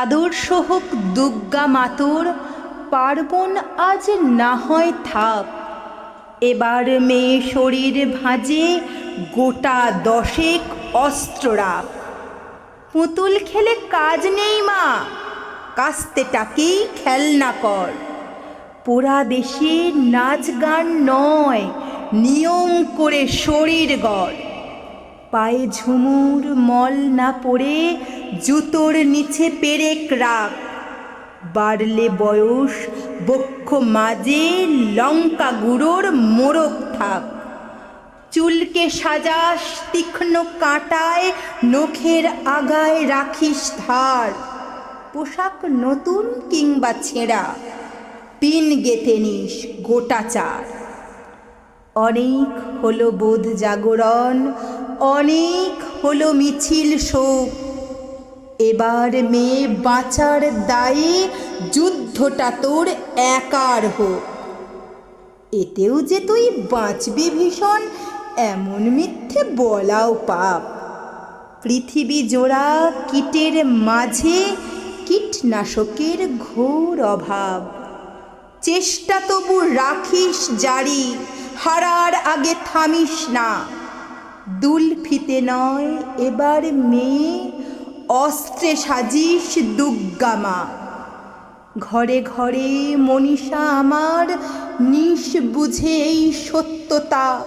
আদর্শ হোক দুর্গা মাতুর, পার্বণ আজ না হয় থাপ। এবার মেয়ে শরীর ভাঁজে গোটা দশেক অস্ত্ররাপ পুতুল খেলে কাজ নেই মা কাস্তেটাকেই খেলনা কর। পোড়া দেশে নাচ গান নয়, নিয়ম করে শরীর গড়। পায়ে ঝুমুর মল না পড়ে জুতোর নিচে পেরেক রাখ। বাড়লে বয়স, বক্ষ মাঝে লঙ্কা গুঁড়োর মোরগ থাক। চুলকে সাজাস তীক্ষ্ণ কাঁটায়, নখের আগায় রাখিস ধার। পোশাক নতুন কিংবা ছেঁড়া, পিন গেঁথে নিস গোটা চার। অনেক হলো বোধ জাগরণ, অনেক হলো মিছিল শোক। এবার মেয়ে বাঁচার দায়ে যুদ্ধটা তোর একার হোক। এতেও যে তুই বাঁচবি ভীষণ, এমন মিথ্যে বলাও পাপ। পৃথিবী জোড়া কীটের মাঝে কীটনাশকের ঘোর অভাব। চেষ্টা তবু রাখিস জারি, হারার আগে থামিস না। দুলফিতে নয়, এবার মেয়ে অস্ত্রে সাজিস দুর্গামা ঘরে ঘরে মনীষা আমার নিশ বুঝে এই সত্যতা।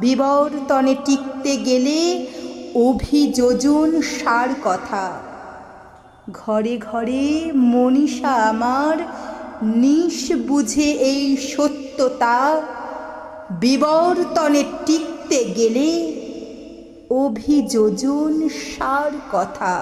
বিবর্তনে টিকতে গেলে অভিযোজন সার কথা। ঘরে ঘরে মনীষা আমার নিশ বুঝে এই সত্যতা। বিবর্তনে টিকতে গেলে অভিযোজন সার কথা।